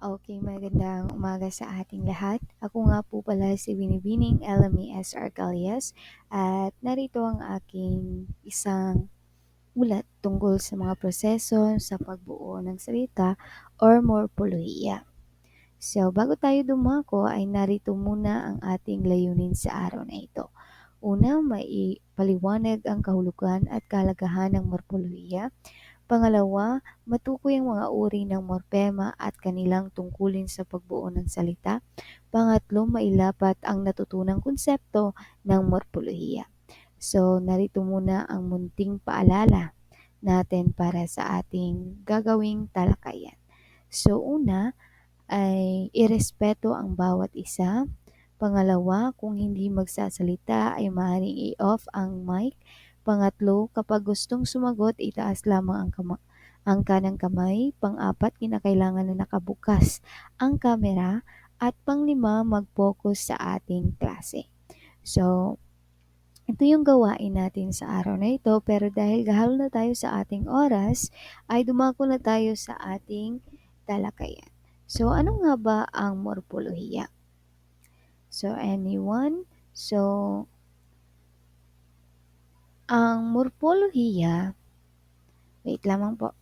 Okay, magandang umaga sa ating lahat. Ako nga po pala si Binibining LMES Arcalias at narito ang aking isang ulat tungkol sa mga proseso sa pagbuo ng salita or morpolohiya. So, bago tayo dumako ay narito muna ang ating layunin sa araw na ito. Una, maipaliwanag ang kahulugan at kalagahan ng morpolohiya Pangalawa, matukoy ang mga uri ng morpema at kanilang tungkulin sa pagbuo ng salita. Pangatlo, mailapat ang natutunang konsepto ng morpolohiya. So, narito muna ang munting paalala natin para sa ating gagawing talakayan. So, una ay irespeto ang bawat isa. Pangalawa, kung hindi magsasalita ay maaaring i-off ang mic Pangatlo, kapag gustong sumagot, itaas lamang ang, kama- ang kanang kamay. Pang-apat, kinakailangan na nakabukas ang kamera. At panglima, mag-focus sa ating klase. So, ito yung gawain natin sa araw na ito. Pero dahil gahal na tayo sa ating oras, ay dumako na tayo sa ating talakayan. So, ano nga ba ang morpolohiya? So, anyone? So, ang morpolohiya, wait lamang po.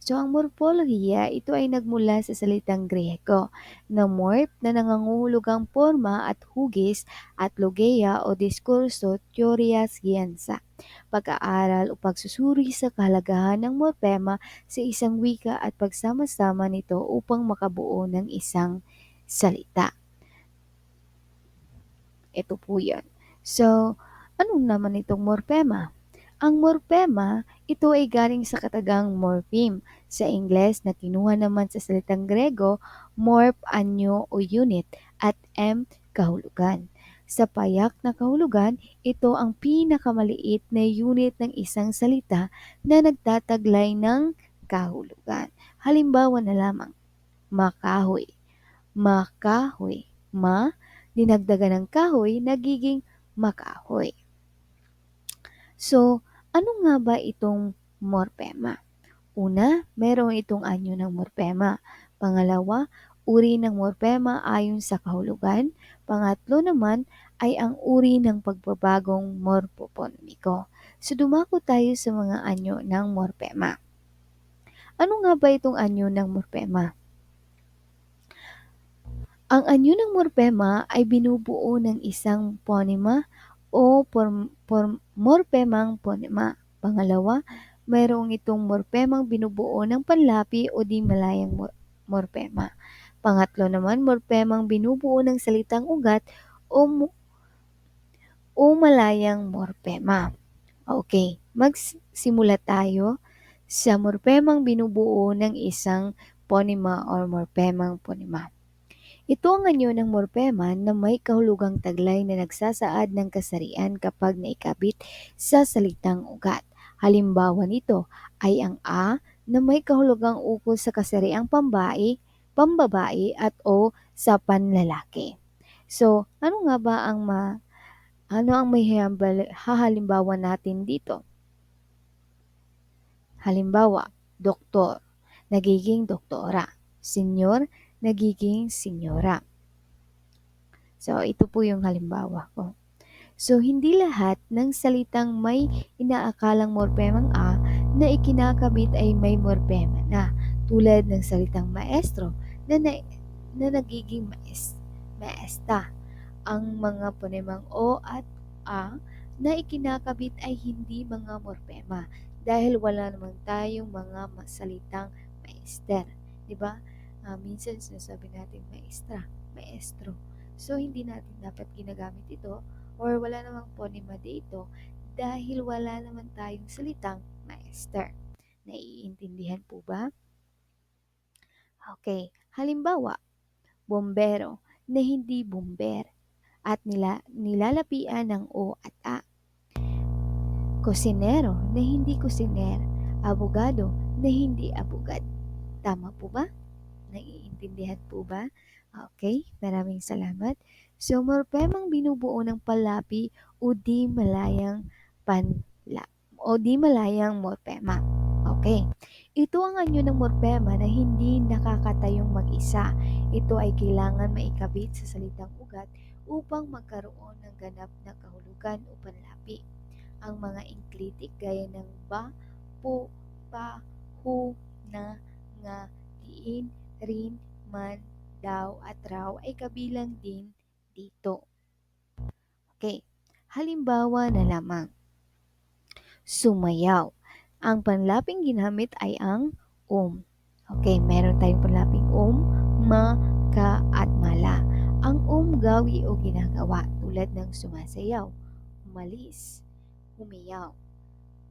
So, ang morpolohiya, ito ay nagmula sa salitang Greko na morph na nangangahulugang forma at hugis at logeia o diskurso, teorya, siyensa. Pag-aaral o pagsusuri sa kahalagahan ng morpema sa isang wika at pagsama-sama nito upang makabuo ng isang salita. Ito po yan. So, ano naman itong morpema? Ang morpema, ito ay galing sa katagang morpheme sa Ingles na kinuha naman sa salitang Grego, morph, anyo o unit at m, kahulugan. Sa payak na kahulugan, ito ang pinakamaliit na unit ng isang salita na nagtataglay ng kahulugan. Halimbawa na lamang, makahoy. Makahoy. Ma, dinagdagan ng kahoy, nagiging makahoy. So, ano nga ba itong morpema? Una, meron itong anyo ng morpema. Pangalawa, uri ng morpema ayon sa kahulugan. Pangatlo naman ay ang uri ng pagbabagong morpoponimiko. So dumako tayo sa mga anyo ng morpema. Ano nga ba itong anyo ng morpema? Ang anyo ng morpema ay binubuo ng isang ponema o form, form, morpemang ponema. Pangalawa, mayroong itong morpemang binubuo ng panlapi o di malayang mor morpema. Pangatlo naman, morpemang binubuo ng salitang ugat o, o malayang morpema. Okay, magsimula tayo sa morpemang binubuo ng isang ponema or morpemang ponema. Ito ang anyo ng morpema na may kahulugang taglay na nagsasaad ng kasarian kapag naikabit sa salitang ugat. Halimbawa nito ay ang A na may kahulugang ukol sa kasariang pambae, pambabae at O sa panlalaki. So, ano nga ba ang ma ano ang may hahalimbawa natin dito? Halimbawa, doktor, nagiging doktora. Senyor, nagiging senyora. So, ito po yung halimbawa ko. So, hindi lahat ng salitang may inaakalang morpemang A na ikinakabit ay may morpema na, tulad ng salitang maestro na, na, na nagiging maes, maesta. Ang mga ponemang O at A na ikinakabit ay hindi mga morpema dahil wala naman tayong mga salitang maester. Diba? Uh, minsan sinasabi natin maestra, maestro. So, hindi natin dapat ginagamit ito or wala namang phonema dito dahil wala naman tayong salitang maester. Naiintindihan po ba? Okay, halimbawa, bombero na hindi bomber at nila, nilalapian ng O at A. Kusinero na hindi kusiner, abogado na hindi abogad. Tama po ba? Naiintindihan po ba? Okay, maraming salamat. So, morpemang binubuo ng palapi o di malayang panla o di malayang morpema. Okay. Ito ang anyo ng morpema na hindi nakakatayong mag-isa. Ito ay kailangan maikabit sa salitang ugat upang magkaroon ng ganap na kahulugan o panlapi. Ang mga enclitic gaya ng ba, po, pa, hu, na, nga, diin, rin, man, daw, at raw ay kabilang din dito. Okay, halimbawa na lamang. Sumayaw. Ang panlaping ginamit ay ang um. Okay, meron tayong panlaping um, ma, ka, at mala. Ang um gawi o ginagawa tulad ng sumasayaw, umalis, umiyaw.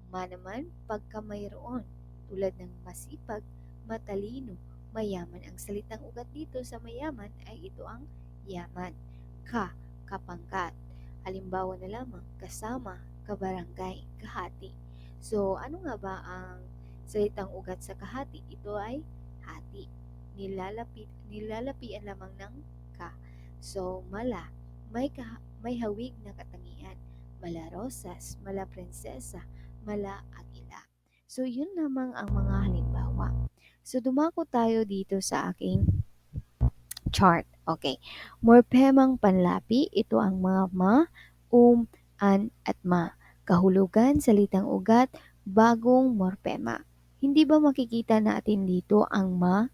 Ma naman pagka mayroon tulad ng masipag, matalino, mayaman. Ang salitang ugat dito sa mayaman ay ito ang yaman. Ka, kapangkat. Halimbawa na lamang, kasama, kabarangay, kahati. So, ano nga ba ang salitang ugat sa kahati? Ito ay hati. Nilalapit, nilalapian lamang ng ka. So, mala, may, ka, may hawig na katangian. Mala rosas, mala prinsesa, mala agila. So, yun lamang ang mga halimbawa. So, dumako tayo dito sa aking chart. Okay. Morpemang panlapi, ito ang mga ma, um, an, at ma. Kahulugan, salitang ugat, bagong morpema. Hindi ba makikita natin dito ang ma?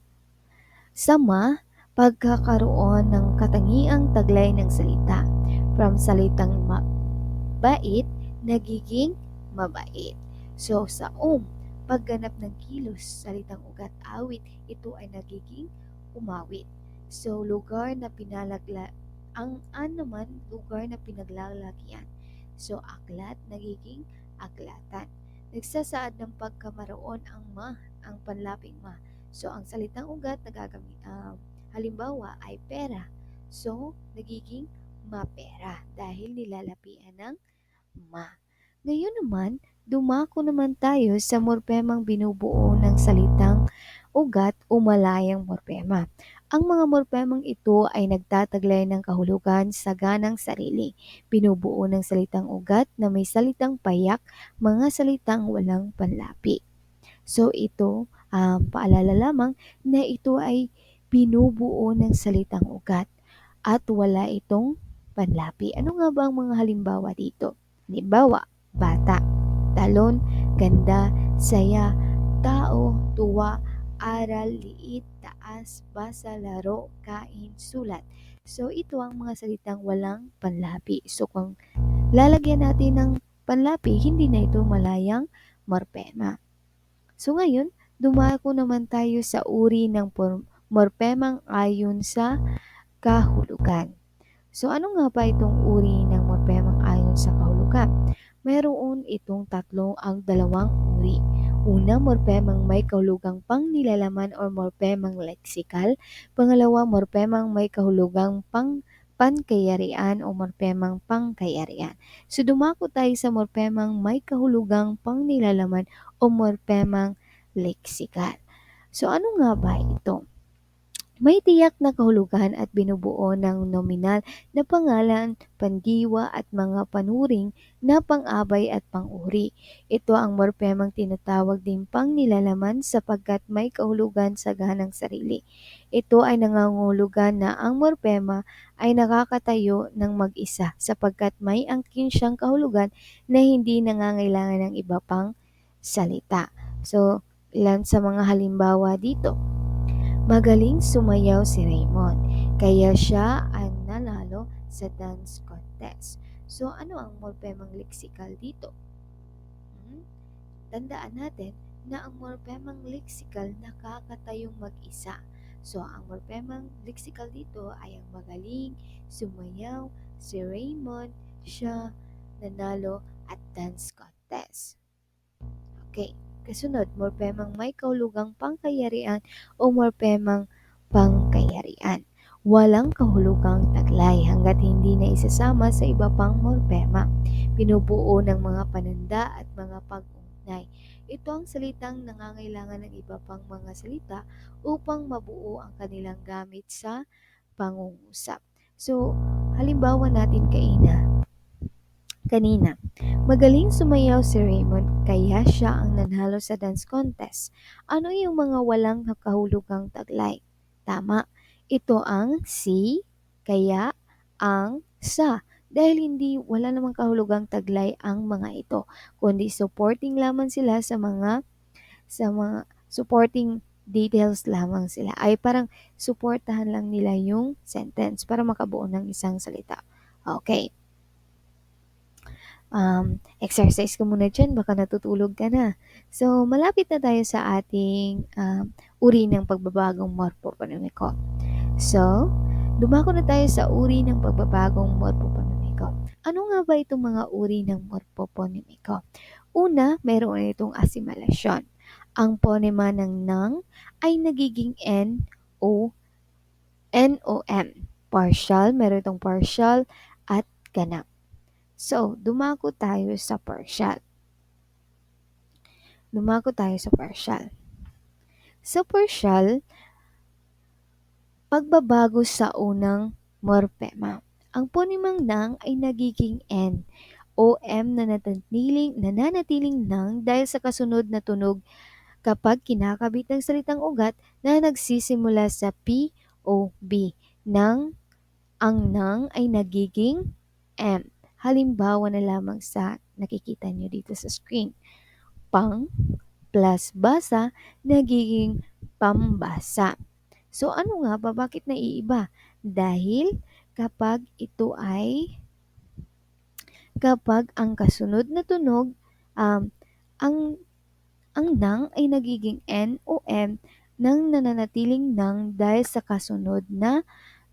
Sa ma, pagkakaroon ng katangiang taglay ng salita. From salitang mabait, nagiging mabait. So, sa um, pagganap ng kilos, salitang ugat awit, ito ay nagiging umawit. So, lugar na pinalagla ang an naman, lugar na pinaglalagyan. So, aklat, nagiging aklatan. Nagsasaad ng pagkamaroon ang ma, ang panlaping ma. So, ang salitang ugat na gagamit, uh, halimbawa ay pera. So, nagiging mapera dahil nilalapian ng ma. Ngayon naman, dumako naman tayo sa morpemang binubuo ng salitang ugat o malayang morpema. Ang mga morpemang ito ay nagtataglay ng kahulugan sa ganang sarili. Binubuo ng salitang ugat na may salitang payak, mga salitang walang panlapi. So ito, um, paalala lamang na ito ay binubuo ng salitang ugat at wala itong panlapi. Ano nga ba ang mga halimbawa dito? Halimbawa, bata, talon, ganda, saya, tao, tuwa, aral, liit, taas, basa, laro, kain, sulat. So, ito ang mga salitang walang panlapi. So, kung lalagyan natin ng panlapi, hindi na ito malayang morpema. So, ngayon, dumako naman tayo sa uri ng morpemang ayon sa kahulugan. So, ano nga ba itong uri ng morpemang ayon sa kahulugan? Mayroon itong tatlong ang dalawang uri. Una, morpemang may kahulugang pang nilalaman or morpemang leksikal. Pangalawa, morpemang may kahulugang pang pankayarian o morpemang pangkayarian. So dumako tayo sa morpemang may kahulugang pang nilalaman o morpemang leksikal. So ano nga ba ito? May tiyak na kahulugan at binubuo ng nominal na pangalan, pandiwa at mga panuring na pang-abay at pang-uri. Ito ang morpemang tinatawag din pang nilalaman sapagkat may kahulugan sa ganang sarili. Ito ay nangangulugan na ang morpema ay nakakatayo ng mag-isa sapagkat may angkin siyang kahulugan na hindi nangangailangan ng iba pang salita. So, ilan sa mga halimbawa dito. Magaling sumayaw si Raymond, kaya siya ang nanalo sa dance contest. So, ano ang morpemang leksikal dito? Hmm? Tandaan natin na ang morpemang leksikal nakakatayong mag-isa. So, ang morpemang leksikal dito ay ang magaling, sumayaw, si Raymond, siya, nanalo, at dance contest. Okay. Kasunod, morpemang may kahulugang pangkayarian o morpemang pangkayarian. Walang kahulugang taglay hanggat hindi na isasama sa iba pang morpema. Pinubuo ng mga pananda at mga pag-ugnay. Ito ang salitang nangangailangan ng iba pang mga salita upang mabuo ang kanilang gamit sa pangungusap. So, halimbawa natin kaina, kanina. Magaling sumayaw si Raymond kaya siya ang nanalo sa dance contest. Ano yung mga walang kahulugang taglay? Tama. Ito ang si, kaya, ang, sa. Dahil hindi wala namang kahulugang taglay ang mga ito, kundi supporting lamang sila sa mga sa mga supporting details lamang sila. Ay parang suportahan lang nila yung sentence para makabuo ng isang salita. Okay. Um, exercise ka muna dyan, baka natutulog ka na. So, malapit na tayo sa ating um, uri ng pagbabagong morphoponymiko. So, dumako na tayo sa uri ng pagbabagong morphoponymiko. Ano nga ba itong mga uri ng morphoponymiko? Una, mayroon itong asimilasyon. Ang ponema ng nang ay nagiging N o N-O-M. Partial, meron itong partial at ganap. So, dumako tayo sa partial. Dumako tayo sa partial. Sa partial, pagbabago sa unang morpema. Ang ponemang nang ay nagiging N o M na nanatiling, nananatiling nang dahil sa kasunod na tunog kapag kinakabit ng salitang ugat na nagsisimula sa P o B nang ang nang ay nagiging M. Halimbawa na lamang sa nakikita nyo dito sa screen. Pang plus basa nagiging pambasa. So ano nga ba? Bakit naiiba? Dahil kapag ito ay kapag ang kasunod na tunog um, ang ang nang ay nagiging N o M nang nananatiling nang dahil sa kasunod na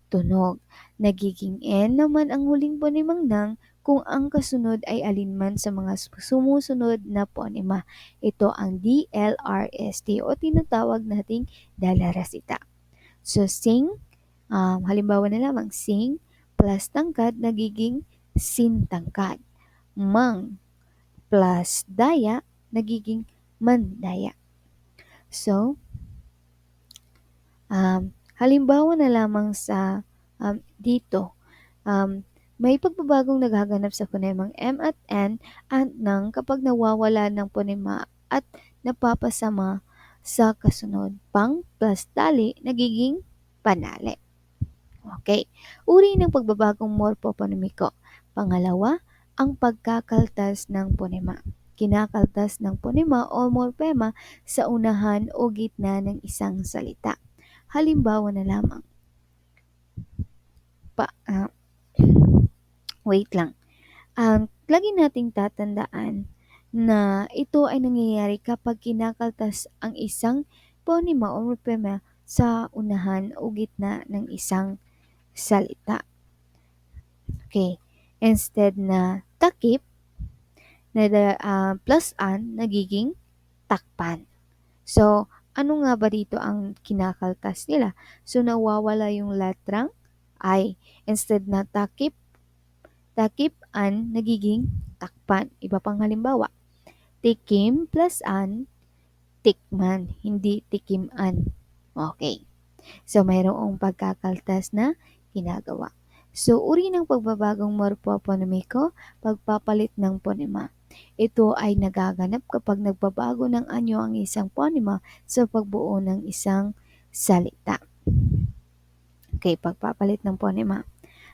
tunog. Nagiging N naman ang huling ponemang nang kung ang kasunod ay alinman sa mga sumusunod na ponema. Ito ang DLRST o tinatawag nating dalarasita. So, sing, um, halimbawa na lamang, sing plus tangkad nagiging sintangkad. Mang plus daya nagiging mandaya. So, um, halimbawa na lamang sa um, dito, um, may pagbabagong nagaganap sa ponemang M at N at nang kapag nawawala ng ponema at napapasama sa kasunod. Pang plus tali nagiging panali. Okay. Uri ng pagbabagong morphoponymiko. Pangalawa, ang pagkakaltas ng ponema. Kinakaltas ng ponema o morpema sa unahan o gitna ng isang salita. Halimbawa na lamang. Pa, uh, Wait lang. Um, lagi nating tatandaan na ito ay nangyayari kapag kinakaltas ang isang ponema o morphema sa unahan o gitna ng isang salita. Okay. Instead na takip, na uh, plus an, nagiging takpan. So, ano nga ba dito ang kinakaltas nila? So, nawawala yung letrang I. Instead na takip, takip an nagiging takpan. Iba pang halimbawa. Tikim plus an, tikman, hindi tikiman. Okay. So, mayroong pagkakaltas na ginagawa. So, uri ng pagbabagong morphoponymiko, pagpapalit ng ponema. Ito ay nagaganap kapag nagbabago ng anyo ang isang ponema sa pagbuo ng isang salita. Okay, pagpapalit ng ponema.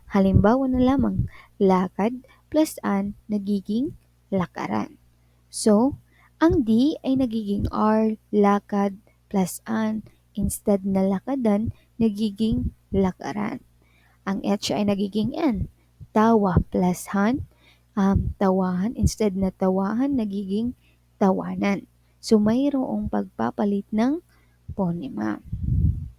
Halimbawa na lamang, lakad plus an nagiging lakaran. So, ang D ay nagiging R, lakad plus an, instead na lakadan, nagiging lakaran. Ang H ay nagiging N, tawa plus han, um, tawahan, instead na tawahan, nagiging tawanan. So, mayroong pagpapalit ng ponema.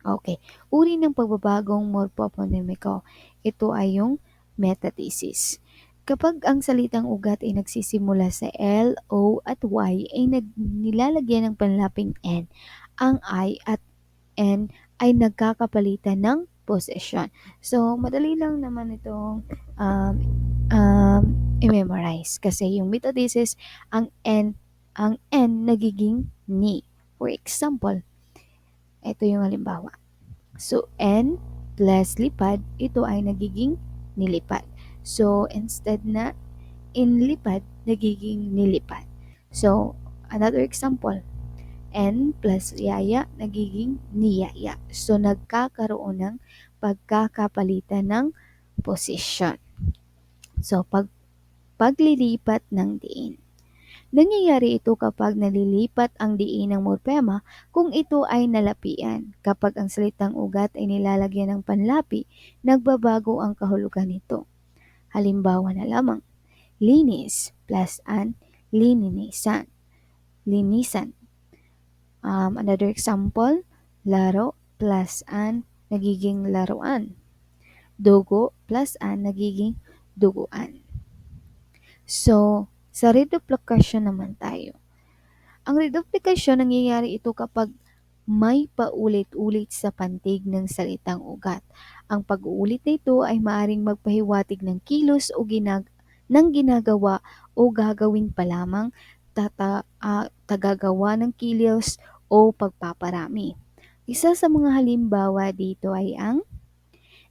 Okay. Uri ng pagbabagong morphoponymiko. Ito ay yung metathesis. Kapag ang salitang ugat ay nagsisimula sa L, O at Y ay nilalagyan ng panlaping N. Ang I at N ay nagkakapalitan ng possession. So, madali lang naman itong um, um, i-memorize kasi yung metathesis, ang N, ang N nagiging ni. For example, ito yung halimbawa. So, N plus lipad, ito ay nagiging nilipad. So, instead na inlipad, nagiging nilipad. So, another example. N plus yaya nagiging niyaya. So, nagkakaroon ng pagkakapalitan ng posisyon. So, pag paglilipat ng diin. Nangyayari ito kapag nalilipat ang diin ng morpema kung ito ay nalapian. Kapag ang salitang ugat ay nilalagyan ng panlapi, nagbabago ang kahulugan nito. Halimbawa na lamang, linis plus an lininisan. Linisan. Um, another example, laro plus an nagiging laruan. Dugo plus an nagiging duguan. So, sa reduplication naman tayo. Ang reduplication, nangyayari ito kapag may paulit-ulit sa pantig ng salitang ugat. Ang pag-uulit nito ay maaring magpahiwatig ng kilos o ginag ng ginagawa o gagawin pa lamang tata, uh, tagagawa ng kilos o pagpaparami. Isa sa mga halimbawa dito ay ang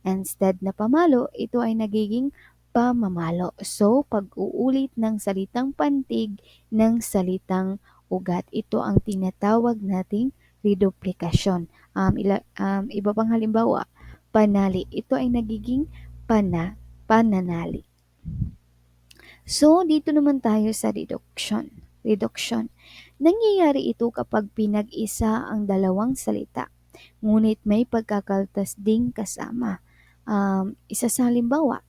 instead na pamalo, ito ay nagiging pamamalo. So, pag-uulit ng salitang pantig ng salitang ugat. Ito ang tinatawag nating reduplikasyon. Um, ila, um, iba pang halimbawa, panali. Ito ay nagiging pana, pananali. So, dito naman tayo sa reduction. Reduction. Nangyayari ito kapag pinag-isa ang dalawang salita, ngunit may pagkakaltas ding kasama. Um, isa sa halimbawa,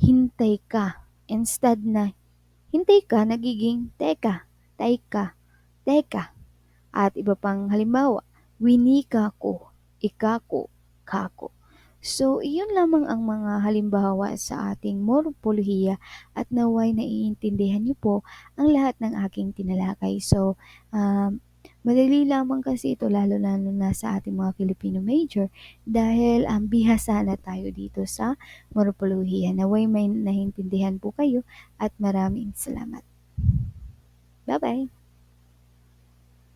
hintay ka. Instead na hintay ka, nagiging teka, teka, teka. At iba pang halimbawa, winika ko, ikako, kako. So, iyon lamang ang mga halimbawa sa ating morpolohiya at naway naiintindihan niyo po ang lahat ng aking tinalakay. So, um, madali lamang kasi ito lalo-lalo na sa ating mga Filipino major dahil um, bihasa na tayo dito sa morpolohiya. Naway may naiintindihan po kayo at maraming salamat. Bye-bye!